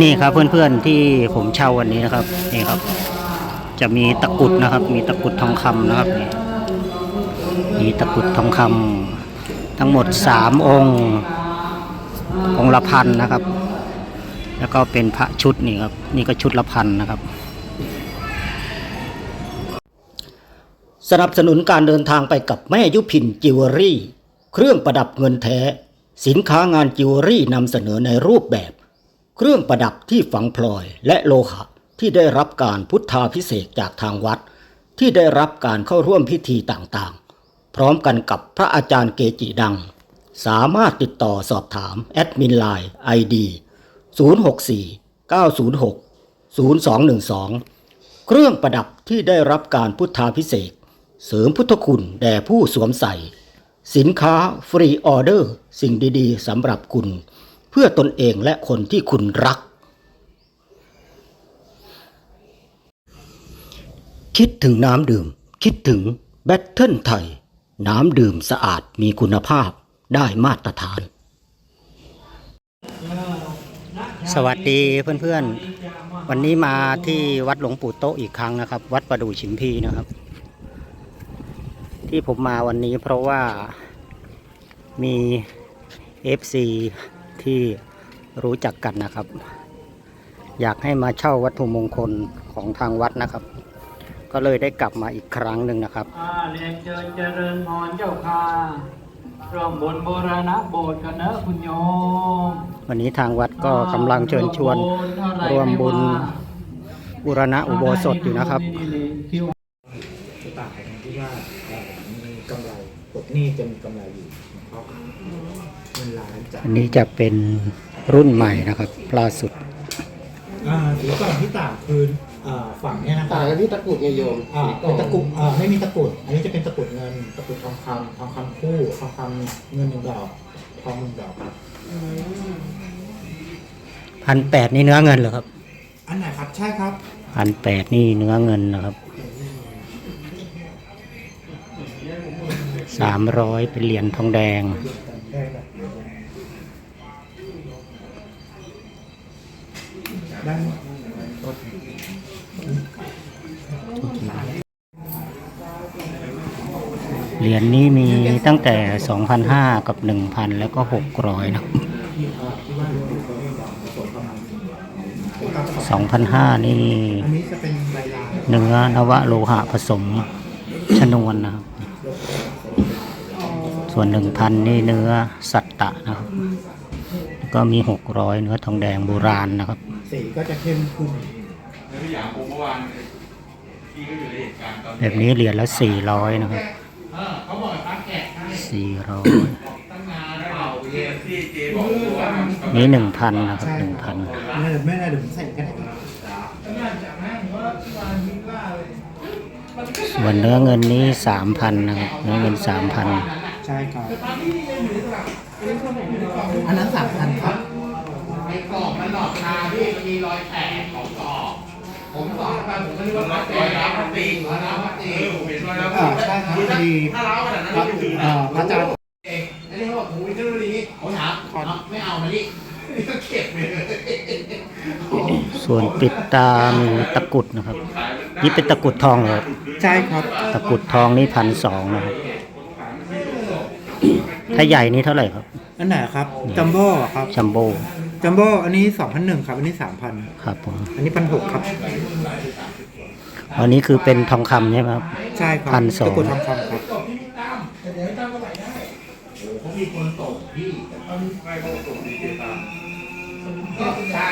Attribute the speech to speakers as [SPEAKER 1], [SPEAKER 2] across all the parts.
[SPEAKER 1] นี่ครับเพื่อนๆที่ผมเช่าวันนี้นะครับนี่ครับ จะมีตะกุดนะครับ มีตะกุดทองคำนะครับนี่มีตะกุดทองคำทั้งหมดสามองค์องค์ละพันนะครับ แล้วก็เป็นพระชุดนี่ครับนี่ก็ชุดละพันนะครับ สนับสนุนการเดินทางไปกับแม่ยุพินจิวเวลรี่ เครื่องประดับเงินแท้ สินค้างานจิวเวลรี่นำเสนอในรูปแบบ เครื่องประดับที่ฝังพลอยและโลหะที่ได้รับการพุทธาพิเศษจากทางวัด ที่ได้รับการเข้าร่วมพิธีต่างๆ พร้อมกันกับพระอาจารย์เกจิดัง สามารถติดต่อสอบถามแอดมินไลน์ ID 064 906 0212 เครื่องประดับที่ได้รับการพุทธาพิเศษ เสริมพุทธคุณแด่ผู้สวมใส่ สินค้าฟรีออเดอร์ สิ่งดีๆสำหรับคุณ เพื่อตนเองและคนที่คุณรัก คิดถึงน้ำดื่ม คิดถึงแบตเทิลไทย น้ำดื่มสะอาดมีคุณภาพได้มาตรฐาน สวัสดีเพื่อนๆ วันนี้มาที่วัดหลวงปู่โตะอีกครั้งนะครับ วัดประดูชิมพีนะครับ ที่ผมมาวันนี้เพราะว่ามี FC ที่รู้จักกันนะครับ อยากให้มาเช่าวัตถุมงคลของทางวัดนะครับ ก็เลยได้กลับมาอีกครั้งหนึ่งนะครับ
[SPEAKER 2] อ่าเรียนเชิญเจริญพรเจ้าค่ะร่วมบุญโบราณโบสถ์กันเนอะคุณโยม
[SPEAKER 1] วันนี้ทางวัดก็กำลังเชิญชวนร่วมบุญบูรณะอุโบสถอยู่นะครับ
[SPEAKER 2] คิว
[SPEAKER 3] ต่างกันตรงที่ว่าเอ่อมีกำไรปลดหนี้จะมีกำไรอยู่เพราะ เงินล้านจาก
[SPEAKER 1] อันนี้จะเป็นรุ่นใหม่นะครับล่าสุด
[SPEAKER 3] อ่าสีก่อนที่ต่างคืออ่าฝั่งเนี้ยนะครั
[SPEAKER 4] ต่า
[SPEAKER 3] บ
[SPEAKER 4] งกันที่ตะกรุดไงโยม
[SPEAKER 3] อ่าเป็นตะกรุดอ่าไม่มีตะกรุด อันนี้จะเป็นตะกรุดเงิน ตะกรุดทองคำทองคำคู่ทองคำเงินหนึ่งดอกทองหนึ่งดอกครับ
[SPEAKER 1] พันแปดนี่เนื้อเงินเหรอครับ
[SPEAKER 3] อันไหนครับใช่ครับ
[SPEAKER 1] พันแปดนี่เนื้อเงินนะครับสามร้อยเป็นเหรียญทองแดง
[SPEAKER 3] ด้
[SPEAKER 1] เหรียญนี้มีตั้งแต่ 2,500 กับ 1,000 แล้วก็ 600 นะ2,500 นี่
[SPEAKER 3] อันนี้จะเป็นใบลาน
[SPEAKER 1] เนื้อนวโลหะผสมชนวนนะครับ ส่วน 1,000 นี่เนื้อสัตตะนะครับ ก็มี 600 เนื้อทองแดงโบราณนะครับ
[SPEAKER 3] สีก็จะเข้มขึ้น
[SPEAKER 1] แบบนี้เหรียญละ400นะครับ400นี่1,000นะครับ1,000
[SPEAKER 3] ไม่ได้ไม่ได้เดี๋ยวผมใส่กันได้
[SPEAKER 1] ส่วนเนื้อเงินนี้3,000นะครับเนื้อเงิน3,000
[SPEAKER 3] ใช่ครับอันนั้นสามพันครับ อ่าใช่ครับพอดีพระอ่าพระอาจารย์
[SPEAKER 4] อันนี้เขาบอกหมูวิทยุนี้ผมถามไม่เอามานี่ก็เก็บไปเลย
[SPEAKER 1] ส่วนปิดตามีตะกรุดนะครับ นี่เป็นตะกรุดทองเหรอ
[SPEAKER 3] ใช่ครับ
[SPEAKER 1] ตะกรุดทองนี่พันสองนะครับ ถ้าใหญ่นี่เท่าไหร่ครับ
[SPEAKER 3] อันไหนครับจัมโบ้ครับ
[SPEAKER 1] จัมโบ้
[SPEAKER 3] จัมโบ้อันนี้สองพันหนึ่งครับ อันนี้สามพัน
[SPEAKER 1] ครับผม
[SPEAKER 3] อันนี้พันหกครับ
[SPEAKER 1] อันนี้คือเป็นทองคำใช่ไหมครับ
[SPEAKER 3] ใช่ครับ
[SPEAKER 1] พันสอง
[SPEAKER 3] ตะกรุดทองคำครับ
[SPEAKER 4] ใช่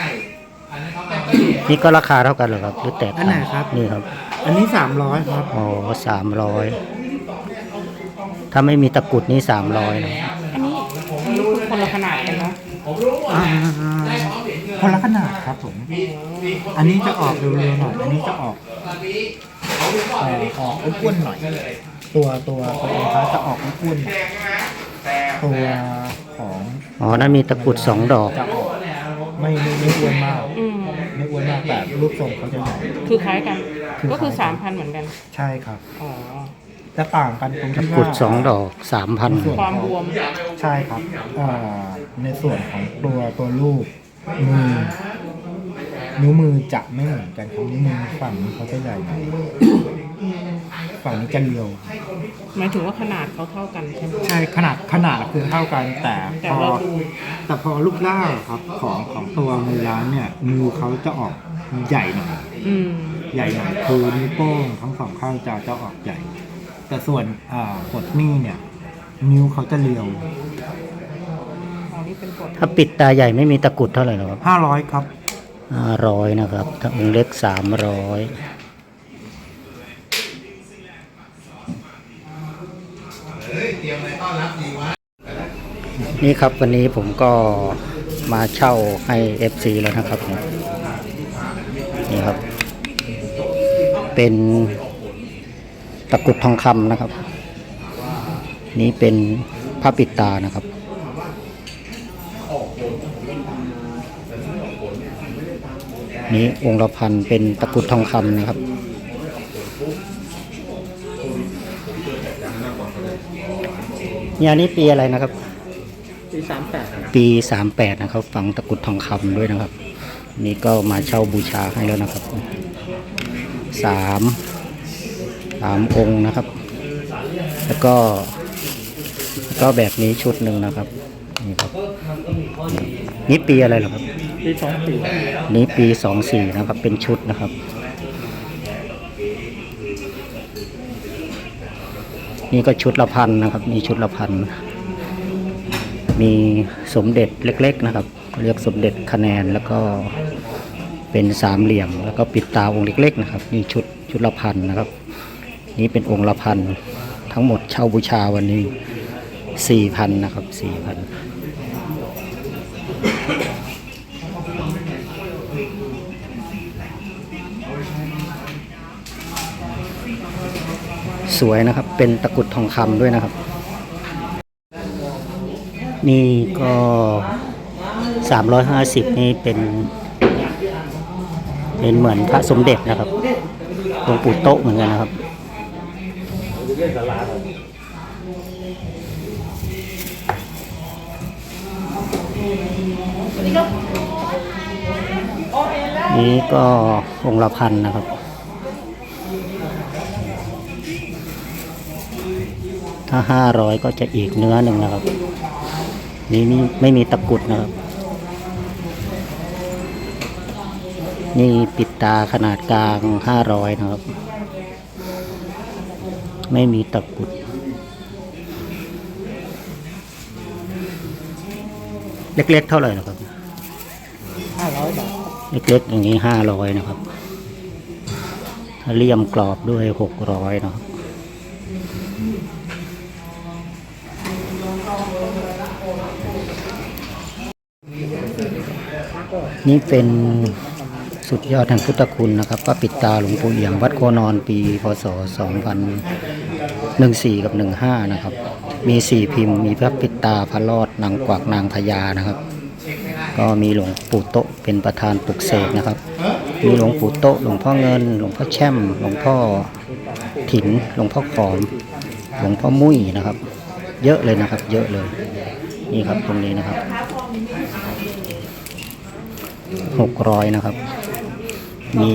[SPEAKER 4] อันนั้นเขาเอาไป
[SPEAKER 1] นี่ก็ราคาเท่ากันเหรอครับ หรือแตก
[SPEAKER 3] อัน
[SPEAKER 1] ต่าง
[SPEAKER 3] ไหนครับ
[SPEAKER 1] นี่ครับ
[SPEAKER 3] อันนี้สามร้อยครับ
[SPEAKER 1] อ๋อสามร้อยถ้าไม่มีตะกรุดนี่สามร้อยนะ
[SPEAKER 5] อันนี้อันนี้คือคนละขนาดกันเนาะ
[SPEAKER 4] ผมรู้หมด
[SPEAKER 3] อ่า คนละขนาดครับผม
[SPEAKER 4] มีมีคน
[SPEAKER 3] อันนี้จะออกเร็วๆหน่อย อันนี้จะออก
[SPEAKER 4] ตอนนี้เขาเรียกว่าอะไรนี่
[SPEAKER 3] ออกอ้วนๆหน่อย ตัวตัวตัวองค์พระจะออกอ้วนๆหน่อยตัวของ
[SPEAKER 1] อ๋อนั่นมีตะกรุดสองดอก
[SPEAKER 3] จะออกไม่ไม่ไม่อ้วนมาก
[SPEAKER 5] อืม
[SPEAKER 3] ไม่อ้วนมากแต่รูปทรงเขาจะใหญ่
[SPEAKER 5] คือคล้ายกัน
[SPEAKER 3] คือ
[SPEAKER 5] ก็คือ
[SPEAKER 3] คล้า
[SPEAKER 5] สายมพันเหมือนกัน
[SPEAKER 3] ใช่ครับ
[SPEAKER 5] อ๋อ
[SPEAKER 3] จะต่างกันตรง
[SPEAKER 1] ตะ
[SPEAKER 3] ที่
[SPEAKER 1] กรุ
[SPEAKER 3] ว่า
[SPEAKER 1] ดสองดอกสามพัน
[SPEAKER 3] ส่วน
[SPEAKER 5] ความบวม
[SPEAKER 3] ใช่ครับอ่าในส่วนของตัวตัวรูป มือนิ้วมือจะไม่เหมือนกันครับนิ้วมือฝั่งนี้เขาจะใหญ่หน่อยฝั่งนี้จะเรียว
[SPEAKER 5] หมายถึงว่าขนาดเขาเท่ากันใช่ไหม
[SPEAKER 3] ใช่ขนาดขนาดคือเท่ากันแต่
[SPEAKER 5] แต่
[SPEAKER 3] พอ
[SPEAKER 5] ว่าดู
[SPEAKER 3] แต่พอลูกล่างอะครับของของตัวมือร้านเนี่ยมือเขาจะออกใหญ่หน่อย
[SPEAKER 5] อืม
[SPEAKER 3] ใหญ่หน่อยคือนิ้วโป้งทั้งสองข้างจะจะออกใหญ่ แต่ส่วนอ่ากดนี่เนี่ย นิ้วเขาจะเรียว
[SPEAKER 5] อ๋อนี่ เป็นกฎ
[SPEAKER 1] ถ้าปิดตาใหญ่ไม่มีตะกรุดเท่าไหร่หรอครับ
[SPEAKER 3] 500ครับ
[SPEAKER 1] ห้าร้อยนะครับ ถ้าองค์เล็กสามร้อย
[SPEAKER 4] เฮ้ยเตรียมอะไรต้อนรับดีวะ
[SPEAKER 1] นี่ครับวันนี้ผมก็มาเช่าให้ FC แล้วนะครับเนี่ยนี่ครับ เป็นตะกรุดทองคำนะครับ นี่เป็นผ้าปิดตานะครับ นี่องค์ละพันเป็นตะกรุดทองคำนะครับ เนี่ยอันนี้ปีอะไรนะครับ
[SPEAKER 3] ปีสามแปด
[SPEAKER 1] ปีสามแปดนะครับ ฝังตะกรุดทองคำด้วยนะครับ นี่ก็มาเช่าบูชาให้แล้วนะครับสามสามองค์นะครับ แล้วก็แล้วก็แบบนี้ชุดหนึ่งนะครับ นี่ครับ นี่ปีอะไรเหรอครับ
[SPEAKER 3] ปีสองสี่
[SPEAKER 1] นี่ปีสองสี่นะครับ เป็นชุดนะครับ นี่ก็ชุดละพันนะครับ มีชุดละพัน มีสมเด็จเล็ก ๆ นะครับ เรียกสมเด็จคะแนนแล้วก็เป็นสามเหลี่ยม แล้วก็ปิดตาองค์เล็ก ๆ นะครับ นี่ชุดชุดละพันนะครับ นี่เป็นองค์ละพันทั้งหมดเช่าบูชาวันนี้สี่พันนะครับสี่พัน สวยนะครับ เป็นตะกุดทองคำด้วยนะครับ นี่ก็สามร้อยห้าสิบนี่เป็น เป็นเหมือนพระสมเด็จนะครับหลวงปู่โต๊ะเหมือนกันนะครับนี่ก็องค์ละพันนะครับ ถ้าห้าร้อยก็จะอีกเนื้อหนึ่งนะครับ นี่นี่ไม่มีตะกรุดนะครับ นี่ปิดตาขนาดกลางห้าร้อยนะครับ ไม่มีตะกรุด เล็กๆเท่าไหร่นะครับ
[SPEAKER 3] ห้าร้อยบาท
[SPEAKER 1] เล็กๆอย่างนี้ห้าร้อยนะครับถ้า เลี่ยมกรอบด้วยหกร้อยนะครับนี่เป็นสุดยอดแห่งพุทธคุณนะครับพระปิดตาหลวงปู่เอี่ยมวัดโคนอนปีพศ 2014 กับ 15 นะครับ มีสี่พิมพ์ มีพระปิดตาพระรอดนางกวักนางพญานะครับ ก็มีหลวงปู่โตเป็นประธานปลุกเสกนะครับ มีหลวงปู่โตหลวงพ่อเงิน หลวงพ่อแช่ม หลวงพ่อถิ่นหลวงพ่อขอม หลวงพ่อมุ้ยนะครับ เยอะเลยนะครับ เยอะเลย นี่ครับตรงนี้นะครับหกร้อยนะครับ มี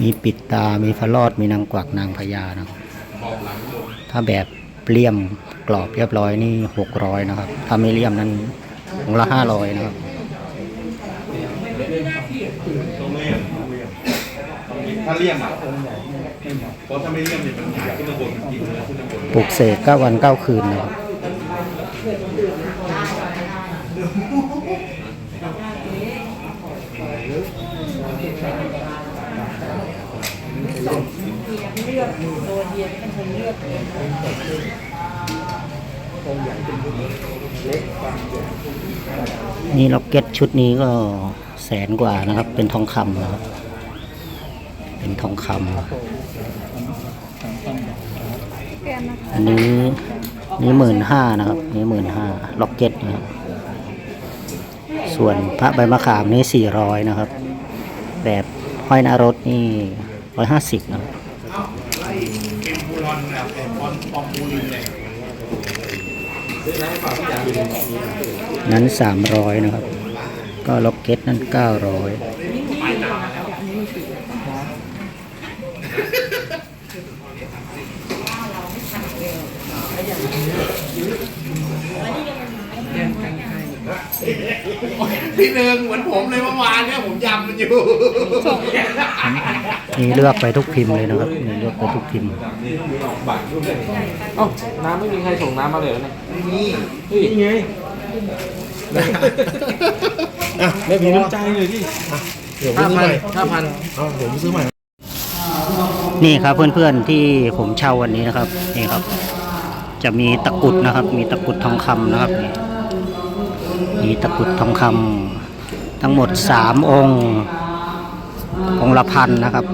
[SPEAKER 1] มีปิดตา มีพระรอด มีนางกวัก นางพญานะครับ ถ้าแบบเลี่ยมกรอบเรียบร้อยนี่หกร้อยนะครับ ถ้าไม่เลี่ยมนั้นองละห้าร้อยนะครับ
[SPEAKER 4] ถ้าเลี่ยมอะเพราะถ้าไม่เลี่ยมเนี่ยมันหายขึ้นมาบนมันกินเลยขึ้นมาบน
[SPEAKER 1] ปลุกเสกเก้าวันเก้าคืนนะครับนี่ล็อกเก็ตชุดนี้ก็แสนกว่านะครับ เป็นทองคำนะครับ เป็นทองคำอันนี้นี่หมื่นห้านะครับนี่หมื่นห้าล็อกเก็ตนะครับส่วนพระใบมะขามนี่สี่ร้อยนะครับ แบบห้อยหนารถนี่ร้อยห้าสิบนะครับ
[SPEAKER 4] เกมบูรอนเนี่ยเป็นบอลปอมบูลินเนี่ย
[SPEAKER 1] นั้น สามร้อยนะครับก็ล็อกเก็ตนั้นเก้าร้อย
[SPEAKER 4] พี่หนึ่งเหมือนผมเลยเมื่อวานเนี่ยผมยำมันอยู่
[SPEAKER 1] นี่เลือกไปทุกพิมพ์เลยนะครับนี่เลือกไปทุกพิมพ์
[SPEAKER 6] เอ้าน้ำไม่มีใครส่งน้ำมาเลยเหรอเนี่ย
[SPEAKER 4] นี่
[SPEAKER 6] นี่ไง
[SPEAKER 3] อะไม่พ
[SPEAKER 6] มี
[SPEAKER 3] อ
[SPEAKER 6] น้ำใจเลยที่
[SPEAKER 3] เดี๋ยวไป
[SPEAKER 6] ห้า
[SPEAKER 3] ซื้อ
[SPEAKER 6] พั
[SPEAKER 3] ให
[SPEAKER 6] น
[SPEAKER 3] ม่
[SPEAKER 6] ห้าพัน
[SPEAKER 3] เอาผมซื้อใหม่
[SPEAKER 1] นี่ครับเพื่อนๆที่ผมเช่าวันนี้นะครับนี่ครับ จะมีตะกุดนะครับ มีตะกุดทองคำนะครับมีตะกุดทองคำทั้งหมดสามองค์องค์ละพันนะครับ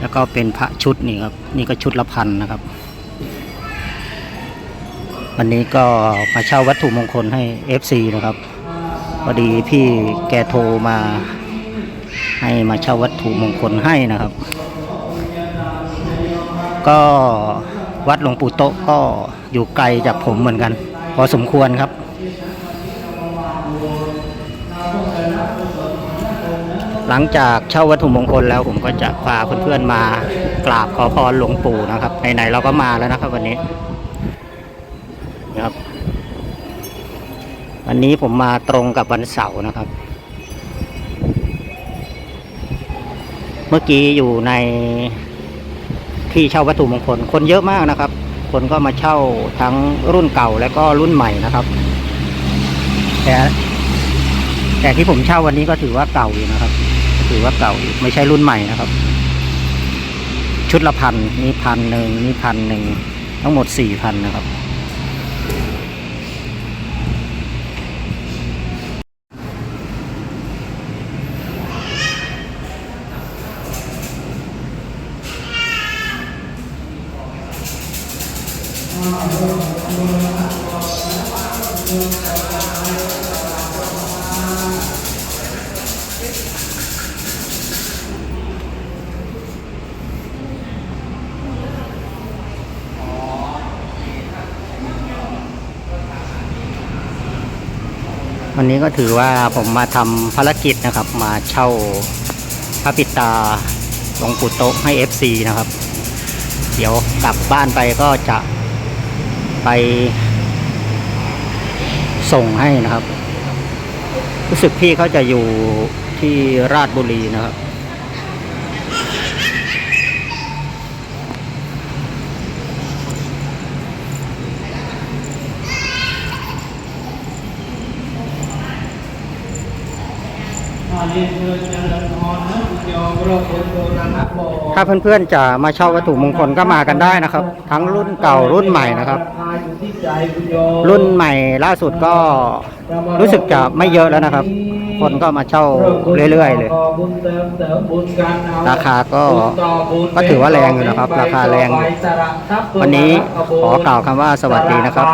[SPEAKER 1] แล้วก็เป็นพระชุดนี่ครับนี่ก็ชุดละพันนะครับ วันนี้ก็มาเช่าวัตถุมงคลให้ FC นะครับพอดีพี่แกโทรมา ให้มาเช่าวัตถุมงคลให้นะครับ ก็วัดหลวงปู่โตะก็อยู่ไกลจากผมเหมือนกัน พอสมควรครับ หลังจากเช่าวัตถุมงคลแล้วผมก็จะพาเพื่อนๆมากราบขอพรหลวงปู่นะครับไหนๆเราก็มาแล้วนะครับ วันนี้นะครับวันนี้ผมมาตรงกับวันเสาร์นะครับ เมื่อกี้อยู่ใน ที่เช่าวัตถุมงคล คนเยอะมากนะครับ คนก็มาเช่าทั้งรุ่นเก่าและก็รุ่นใหม่นะครับ แต่แต่ที่ผมเช่าวันนี้ก็ถือว่าเก่าอยู่นะครับ ถือว่าเก่าอยู่ไม่ใช่รุ่นใหม่นะครับ ชุดละพันนี่พันหนึ่งนี่พันหนึ่งทั้งหมดสี่พันนะครับ วันนี้ก็ถือว่าผมมาทำภารกิจนะครับ มาเช่าพระปิตาหลวงปู่โตะให้ FC นะครับ เดี๋ยวกลับบ้านไปก็จะ ไปส่งให้นะครับ รู้สึกพี่เขาจะอยู่ที่ราชบุรีนะครับ
[SPEAKER 2] อาเรียนเชิญเจริญพรนะคุณโยมรอบบนโบราณโบ
[SPEAKER 1] ถ้าเพื่อนๆจะมาเช่าวัตถุมงคลก็มากันได้นะครับ ทั้งรุ่นเก่ารุ่นใหม่นะครับ รุ่นใหม่ล่าสุดก็รู้สึกจะไม่เยอะแล้วนะครับ คนก็มาเช่าเรื่อยๆเลย
[SPEAKER 2] รา
[SPEAKER 1] คาก็ก็ถือว่าแรงอยู่นะครับ ราคาแรง วันนี้ขอกล่าวคำว่าสวัสดีนะครับ